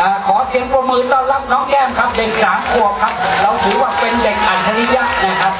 อขอเสียงปรบมือต้อนรับน้องแก้มครับ เด็กสามขวบครับ เราถือว่าเป็นเด็กอัจฉริยะนะครับ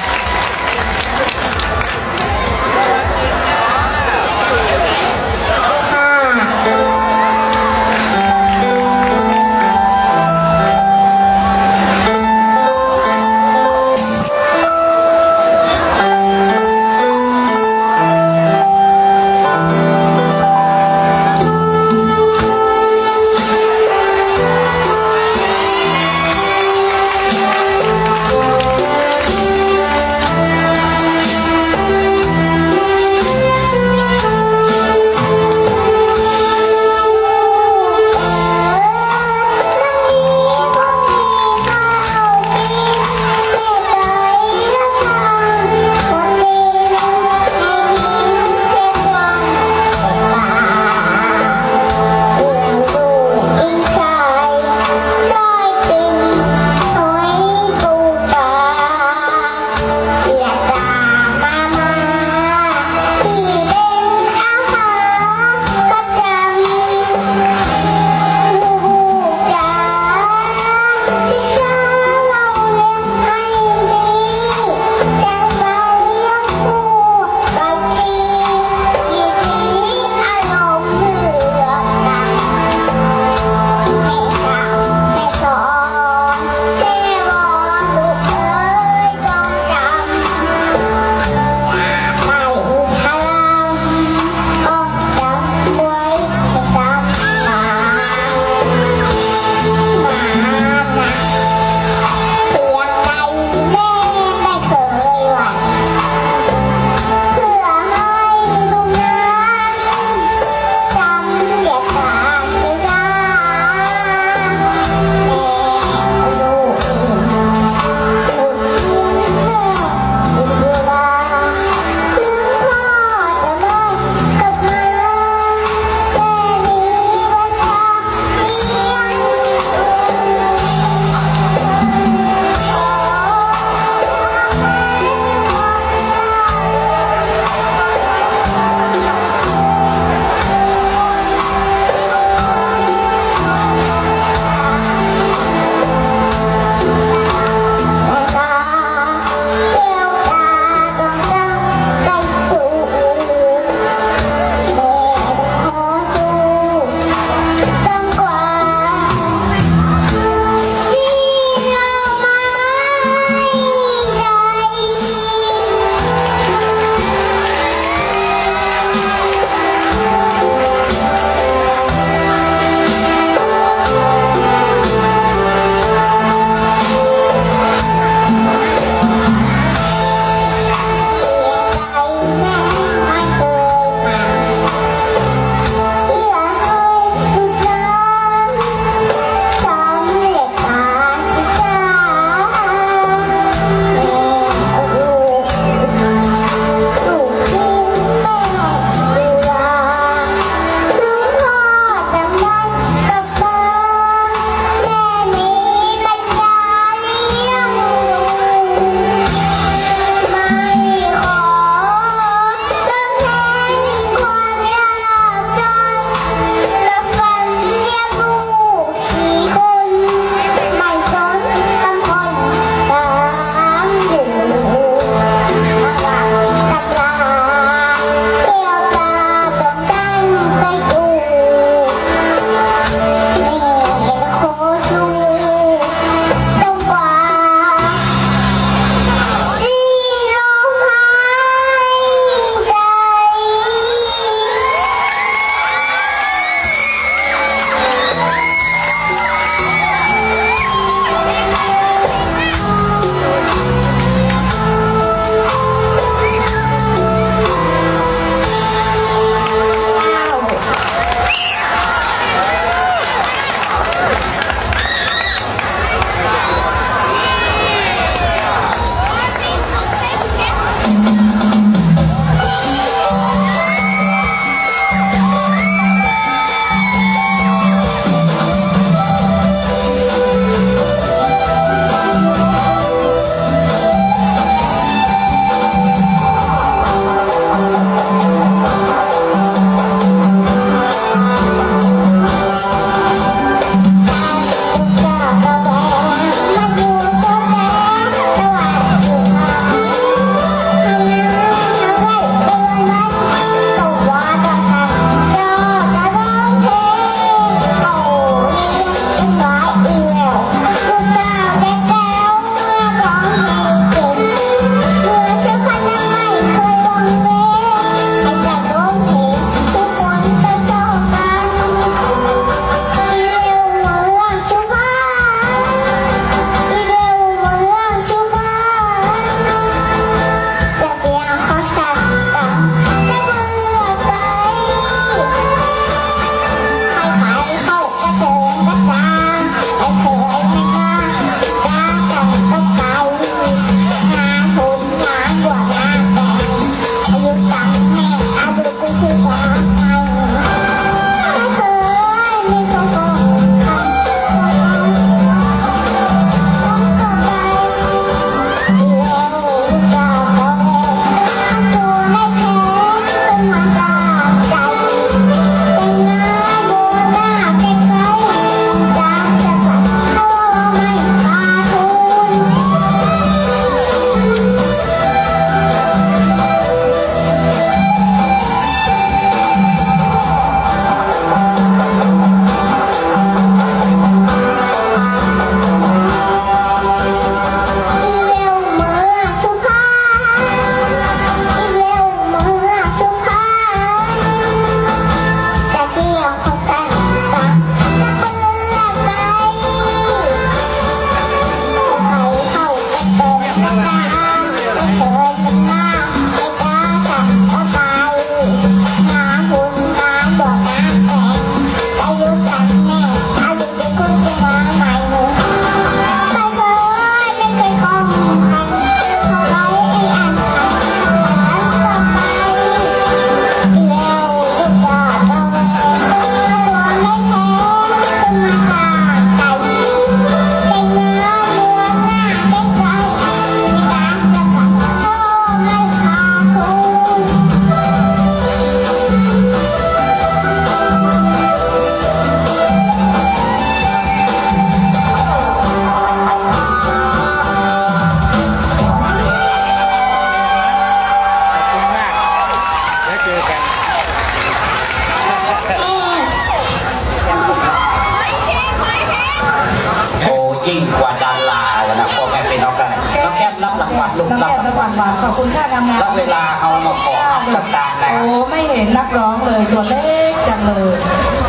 เลยตัวเล็กจังเลย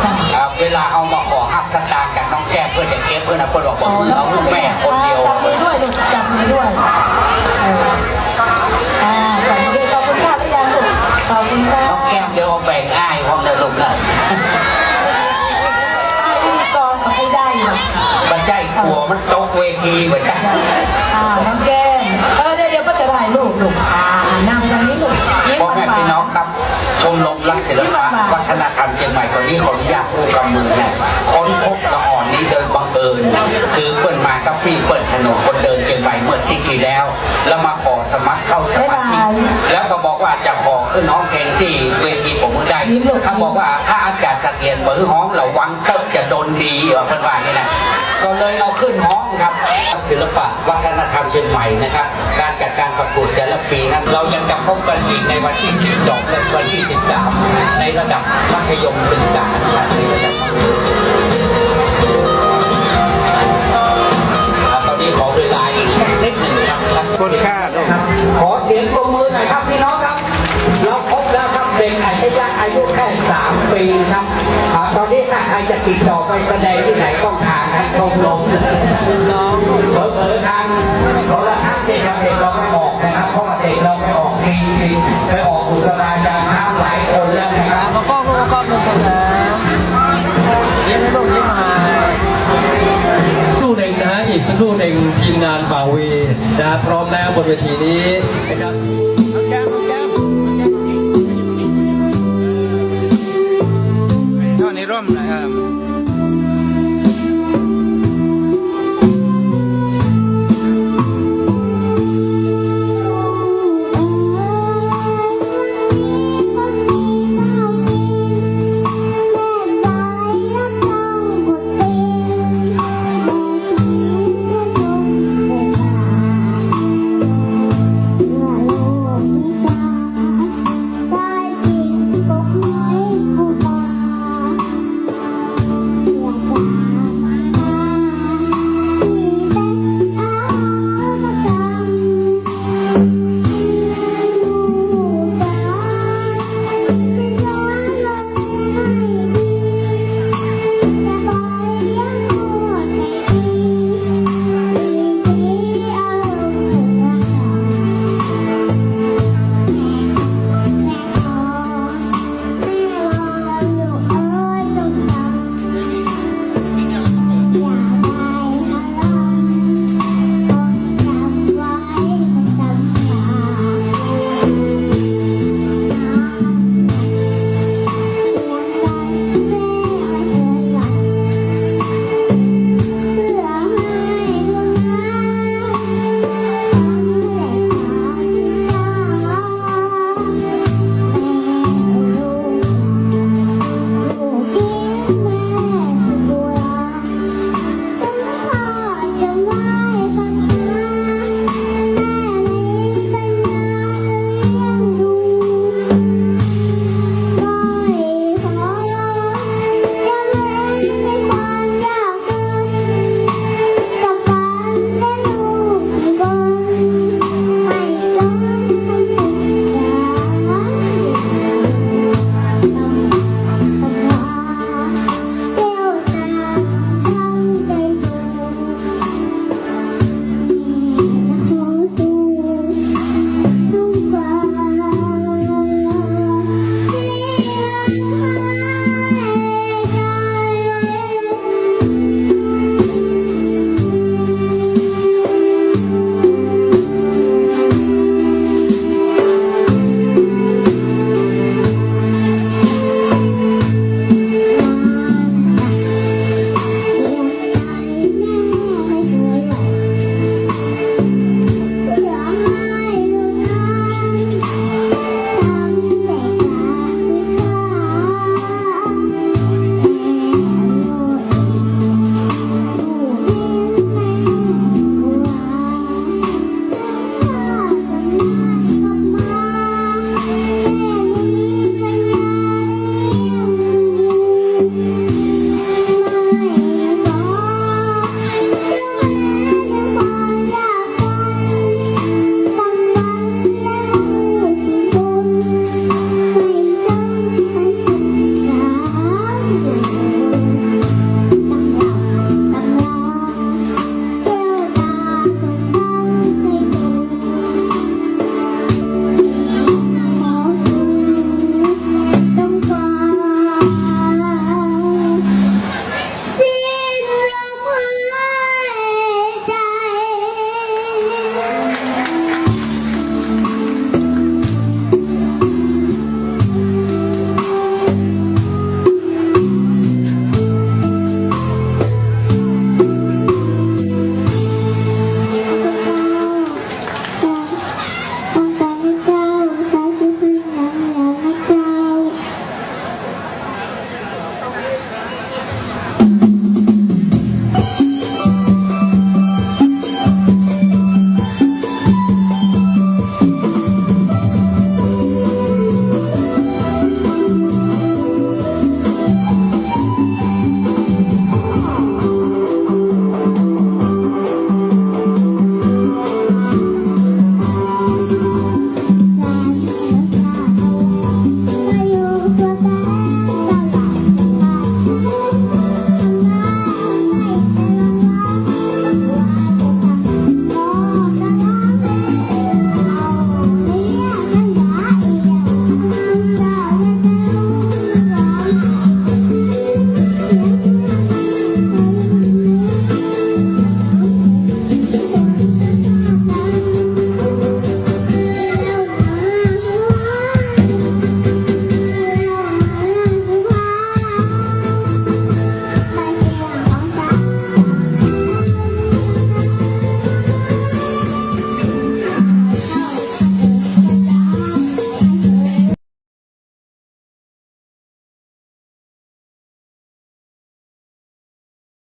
ค่ะ ครับเวลาเอามาขอหักสตางค์กับน้องแก้มเพื่อจะเก็บเพื่อนนะเพื่อนบอกว่าเอาลูกแม่คนเดียว จับมือด้วยลูกจับมือด้วยเอออ่าจับมือด้วยขอบคุณค่ะหรือยังลูกขอบคุณค่ะน้องแก้มเดี๋ยวเอาแบ่งอ้ายพร้อมเลยลูกนะไอ้พิธีกรไม่ได้หรอกบันใจกลัวมันตกเวทีเหมือนกันอ่าน้องแก้มเออเดี๋ยวเดี๋ยวก็จะถ่ายรูปลูกอ่านั่งตรงนี้ลูกยิ้มพ่อแม่หวาพี่นน้องครับ ชมรมรักศิลปะวัฒนธรรมเชียงใหม่ตอนนี้ขออนุญาตพูดกับมือนะค้นพบละอ่อนนี้โดยบังเอิญคือเปิดมากับพี่เปิดถนนคนเดินเชียงใหม่เมื่อที่ที่แล้ว แล้วมาขอสมัครเข้าสมาชิกแล้วก็บอกว่าจะขอขึ้นน้องเพลงที่เวทีผมมือได้ถ้าบอกว่าถ้าอากาศตะ เกียนเบอร์ห้องระวังเติบจะโดนดีว่าเพื่อนว่านี่นะก็เลยเอาขึ้นห้องครับศิลปะวัฒนธรรมเชียงใหม่นะครับ การจัดการประกวดแต่ละปีนั้นเรายังจะพบกันอีกในวันที่ 12 และวันที่ 13 ในระดับมัธยมศึกษานะครับในระดับมัธยมอ่าตอนนี้ขอเวลาอีกสักนิดหนึ่งครับคนค่าลูกครับขอเสียงปรบมือหน่อยครับพี่น้องครับ เราพบแล้วครับเด็กอายุอายุแค่3 ปีครับอ่าตอนนี้ถ้าใครจะติดต่อไปแสดงที่ไหนต้องทางให้ชมรมน้องเผลอๆทางโทรทัศน์เด็กครับเด็กเราไม่ออกนะครับเพราะว่าเด็กเราไม่ออกจริงๆไปออกอุตราจารย์น้ำหลายคนแล้วนะครับมาก้องมาก้องหนึ่งสองสามยิ้มลูกยิ้มมาครู่หนึ่งนะอีกสักครู่หนึ่งทีมงานบ่าวีนะพร้อมแล้วบนเวทีนี้นะครับ ท่